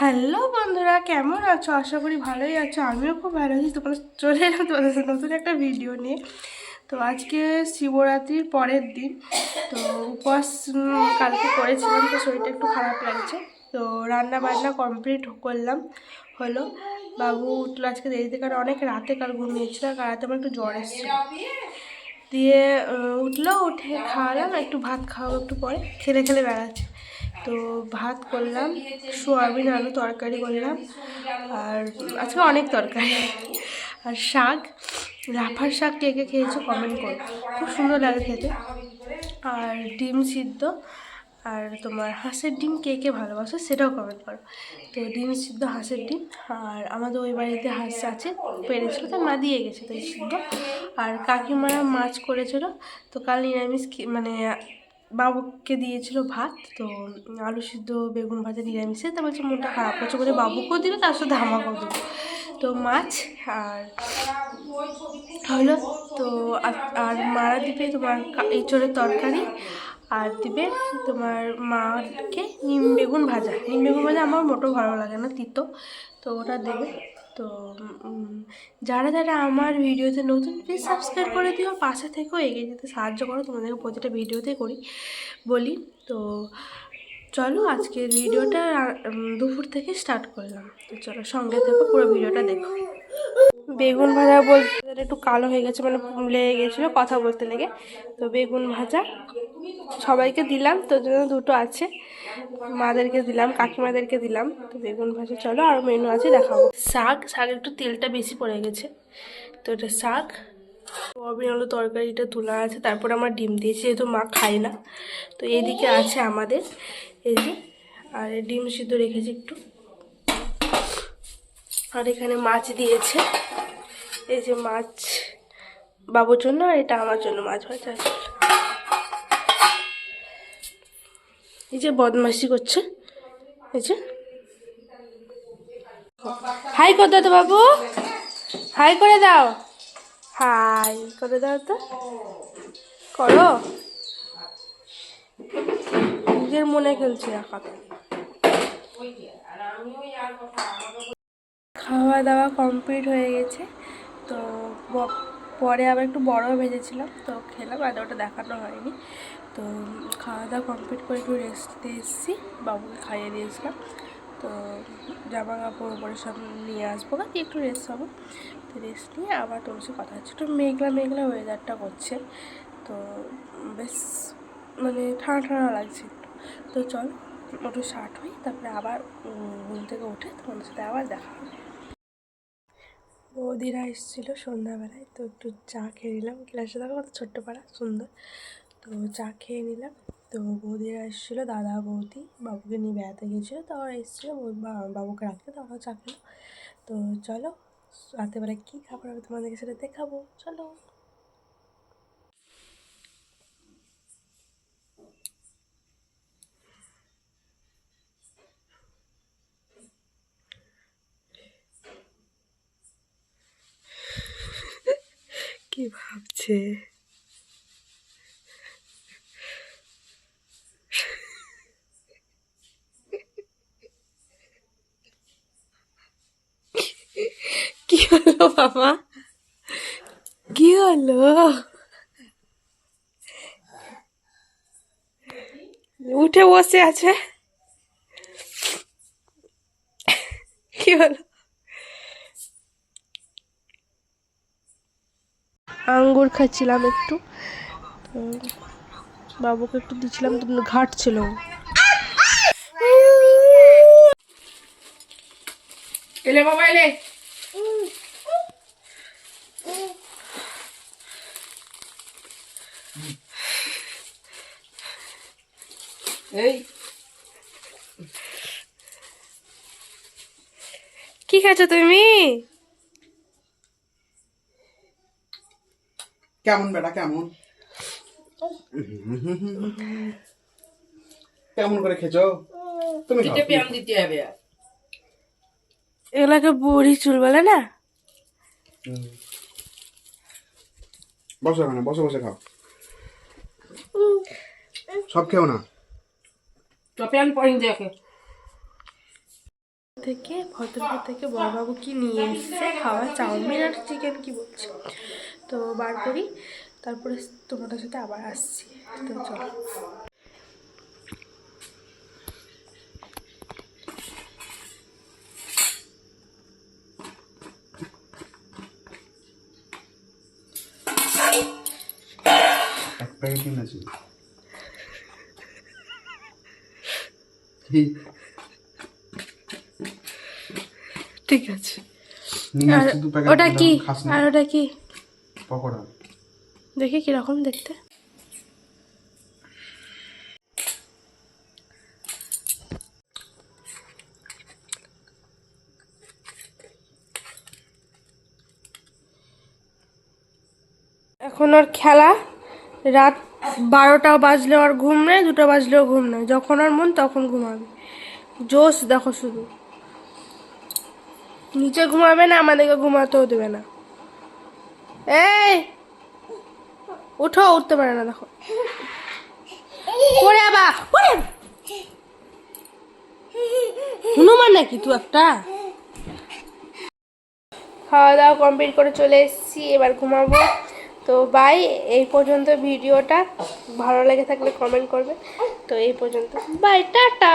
Hello বন্ধুরা, কেমন আছো? আশা করি ভালোই আছো। আমিও খুব ভালো আছি। তোমরা চলে এলাম তোমাদের নতুন একটা ভিডিও নিয়ে। তো আজকে শিবরাত্রির পরের দিন। তো উপবাস কালকে করেছিলাম, তো শরীরটা একটু খারাপ লাগছে। তো রান্না বান্না কমপ্লিট করলাম। হলো, বাবু উঠল আজকে দেরিতে, কারণ অনেক রাতে কাল ঘুমিয়েছিল আর রাতে আমার একটু জ্বর এসেছিল। দিয়ে উঠল, উঠে খাওয়ালাম একটু ভাত খাওয়াবো একটু পরে। খেলে খেলে বেড়াচ্ছে। তো ভাত করলাম, সোয়াবিন, আলু তরকারি করলাম, আর আজকে অনেক তরকারি। আর শাক লাফার শাক কে কে খেয়েছো কমেন্ট করো। খুব সুন্দর লাগে খেতে। আর ডিম সিদ্ধ, আর তোমার হাঁসের ডিম কে কে ভালোবাসো সেটাও কমেন্ট করো। তো ডিম সিদ্ধ, হাঁসের ডিম, আর আমাদের ওই বাড়িতে হাঁস আছে পেরেছিল তার মা দিয়ে গেছে তো সিদ্ধ। আর কাকিমারা মাছ করেছিল, তো কাল নিরামিষ মানে বাবুকে দিয়েছিল ভাত, তো আলু সিদ্ধ, বেগুন ভাজা, নিরামিষে। তার বলছে, মনটা খারাপ করছে বলে বাবুকেও দিল, তার সাথে আমাকেও দিল। তো মাছ আর হলো, তো আর- মারা দিবে তোমার এঁচোড়ের তরকারি আর দিবে তোমার মাকে নিম বেগুন ভাজা। নিম বেগুন ভাজা আমার মোটেও ভালো লাগে না, তিতো। তো ওটা দেবে। তো যারা যারা আমার ভিডিওতে নতুন প্লিজ সাবস্ক্রাইব করে দিও। পাশে থেকেও এগিয়ে যেতে সাহায্য করো। তোমাদেরকে প্রতিটা ভিডিওতে করি, বলি। তো, চলো আজকের ভিডিওটা দুপুর থেকে স্টার্ট করলাম। তো চলো সঙ্গে থেকে, পুরো ভিডিওটা দেখো। বেগুন ভাজা বলতে একটু কালো হয়ে গেছে মানে লেগে গেছিল, কথা বলতে লেগে। তো বেগুন ভাজা সবাইকে দিলাম তো জন্য দুটো আছে। মাদেরকে দিলাম, কাকিমাদেরকে দিলাম। তো বেগুন ভাজা, চলো আরও মেনু আছে, দেখাবো। শাক শাক একটু তেলটা বেশি পড়ে গেছে। তো এটা শাক, সয়াবিন, আলু তরকারিটা তোলা আছে, তারপর আমার ডিম দিয়েছি, যেহেতু মা খায় না। তো এদিকে আছে আমাদের, এই যে, আর ডিম সিদ্ধ রেখেছি একটু। আর এখানে মাছ দিয়েছে। এই যে মাছ বাবুর জন্য আর এটা আমার জন্য মাছ ভাজা। এই যে বদমাসি করছে। এই যে। হাই করে দাও তো বাবু। হাই করে দাও। হাই করে দাও তো। করো। নিজের মনে খেলছে এখন খাওয়া দাওয়া কমপ্লিট হয়ে গেছে। তো পরে আবার একটু বড় ভেজেছিলাম, তো খেলাম আর ওটা দেখানো হয়নি। তো খাওয়া দাওয়া কমপ্লিট করে একটু রেস্ট দিয়ে এসেছি, বাবুকে খাইয়ে দিয়েছিলাম। তো জামা কাপড় উপরে সব নিয়ে আসব কাকি একটু রেস্ট হব। তো রেস্ট নিয়ে আবার তোর সাথে কথা হচ্ছে। একটু মেঘলা মেঘলা ওয়েদারটা করছে। তো বেশ মানে ঠান্ডা ঠান্ডা লাগছে একটু। তো চল একটু শার্ট হই, তারপরে আবার ঘুম থেকে উঠে তোমাদের সাথে আবার দেখা হবে। বৌদিরা এসেছিল সন্ধ্যাবেলায়, তো একটু চা খেয়ে নিলাম। গ্লাসে দেখো কত ছোট্ট পাড়া, সুন্দর। তো চা খেয়ে নিলাম। তো বৌদিরা এসেছিল, দাদা, বৌদি, বাবুকে নিয়ে বেড়াতে গিয়েছিল, তো ওরা এসেছিল বাবুকে রাখতে, তো চা খেলো। তো চলো রাতেবেলা কী খাবার হবে তোমাদেরকে সেটা দেখাবো। চলো কি ভাবছে কি হলো বাবা কি হলো? উঠে বসে আছে। কি হলো? আঙ্গুর খাচ্ছিলাম একটু। বাবুকে একটু দিচ্ছিলাম তো ঘাট ছিল এলে বাবা এলে। এই। কি খাচ্ছ তুমি? কেমন বেটা কেমন? কেমন করে খেছো তুমি দিতে হবে এগুলাকে বুড়ি চুল বলে না। বসো এখানে বসে বসে খাও। সব খেও না? তো পেয়াম পরিং দেখে থেকে ভদ্রপুর থেকে বড়বাবু কি নিয়ে এসছে? খাওয়া চাউমিন আর চিকেন কি বলছে? তো বার করি। তারপরে তোমাদের সাথে আবার আসছি। তো চলো। আছে ঠিক আছে। আর ওটা কি? আর ওটা কি? পকোড়া। দেখি কীরকম দেখতে। এখন ওর খেলা। রাত বারোটা বাজলে ওর ঘুম নেই, দুটো বাজলেও ঘুম নেই। যখন ওর মন তখন ঘুমাবে। জোশ দেখো শুধু। নিচে ঘুমাবে না, আমাদেরকে ঘুমাতেও দেবে না। এই! উঠো, উঠতে পারে না, দেখো। করে হনুমান নাকি তুই একটা? খাওয়া দাওয়া কমপ্লিট করে চলে এসেছি, এবার ঘুমাবো। তো বাই এই পর্যন্ত ভিডিওটা। ভালো লেগে থাকলে কমেন্ট করবে। তো এই পর্যন্ত। Bye tata!